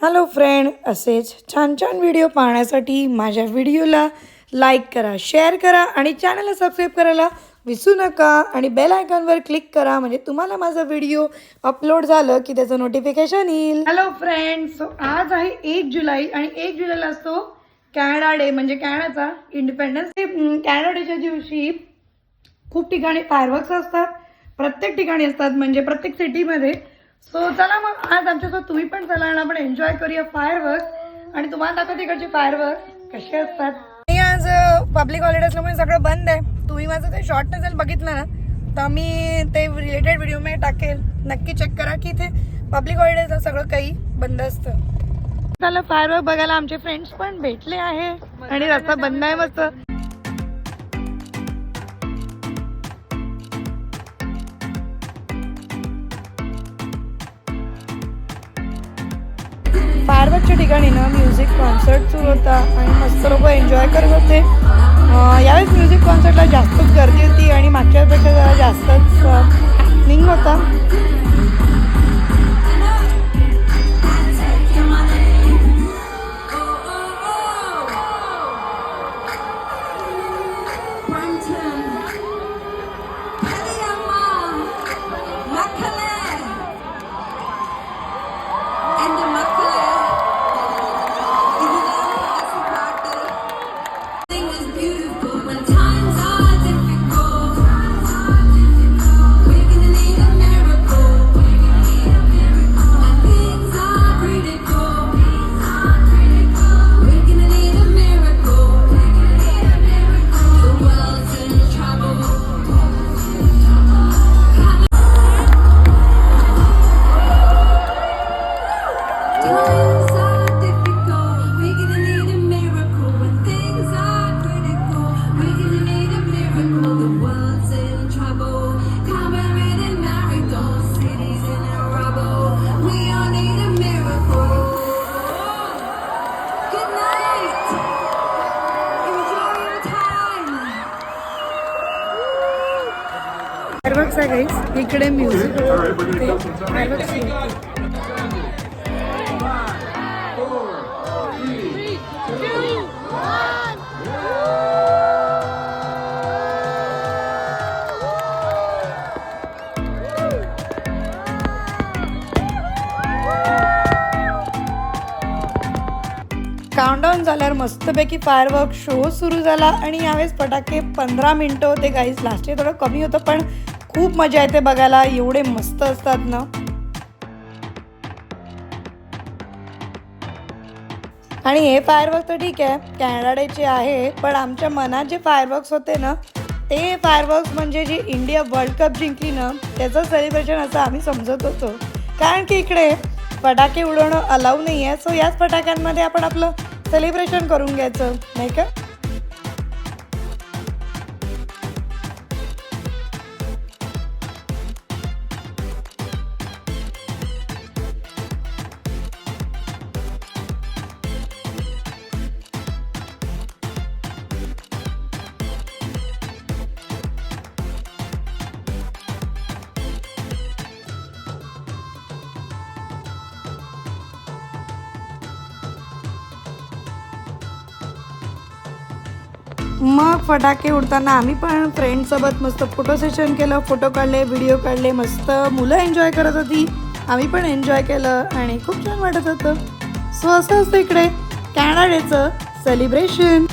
Hello friend असेच छान छान व्हिडिओ पाहण्यासाठी माझ्या व्हिडिओला लाईक करा शेअर करा आणि चॅनलला सबस्क्राईब करायला विसरू नका आणि बेल आयकॉनवर क्लिक करा. म्हणजे तुम्हाला माझा व्हिडिओ अपलोड झालं की त्याचं नोटिफिकेशन येईल. हॅलो फ्रेंड सो आज आहे एक जुलै आणि एक जुलैला असतो कॅनडा डे म्हणजे कॅनडाचा इंडिपेंडन्स डे कॅनडा डेच्या दिवशी खूप ठिकाणी फायरवर्क्स असतात. प्रत्येक ठिकाणी असतात म्हणजे प्रत्येक सिटीमध्ये सो चला मग आज आमच्यासोबत तुम्ही पण चला आणि आपण एन्जॉय करूया फायरवर्क्स आणि तुम्हाला दाखवते इकडचे फायरवर्क्स कसे असतात? आणि आज पब्लिक हॉलिडे असल्यामुळे सगळं बंद आहे. तुम्ही माझं ते शॉर्ट नसेल बघितलं ना तर मी ते रिलेटेड व्हिडिओमध्ये टाकेल. नक्की चेक करा की इथे पब्लिक हॉलिडेज सगळं काही बंद असतं. त्याला फायरवर्क बघायला आमचे फ्रेंड्स पण भेटले आहे आणि रस्ता बंद आहे मस्त. फायरवर्कच्या ठिकाणी ना बघा गाईस इकडे म्युझिक ते काउंटडाऊन झाल्यावर मस्तपैकी फायरवर्क शो सुरू झाला आणि यावेळेस फटाके पंधरा मिनटं होते गाईज लास्ट इयर थोडं कमी होतं पण खूप मजा येते बघायला. एवढे मस्त असतात ना. आणि हे फायरवर्क तर ठीक आहे. कॅनडाचे आहे. पण आमच्या मनात जे फायरवर्क्स होते ना ते फायरवर्क्स म्हणजे जी इंडिया वर्ल्ड कप जिंकली ना त्याचं सेलिब्रेशन असं आम्ही समजत होतो. कारण की इकडे फटाके उडवणं अलाऊ नाही आहे सो याच फटाक्यांमध्ये आपण आपलं सेलिब्रेशन करून घ्यायचं. नाही का? मग फटाके उडताना आम्ही पण फ्रेंडसोबत मस्त फोटो सेशन केलं फोटो काढले व्हिडिओ काढले मस्त मुलं एन्जॉय करत होती. आम्ही पण एन्जॉय केलं आणि खूप छान वाटत होतं. सो असं असतं इकडे. कॅनडाचं सेलिब्रेशन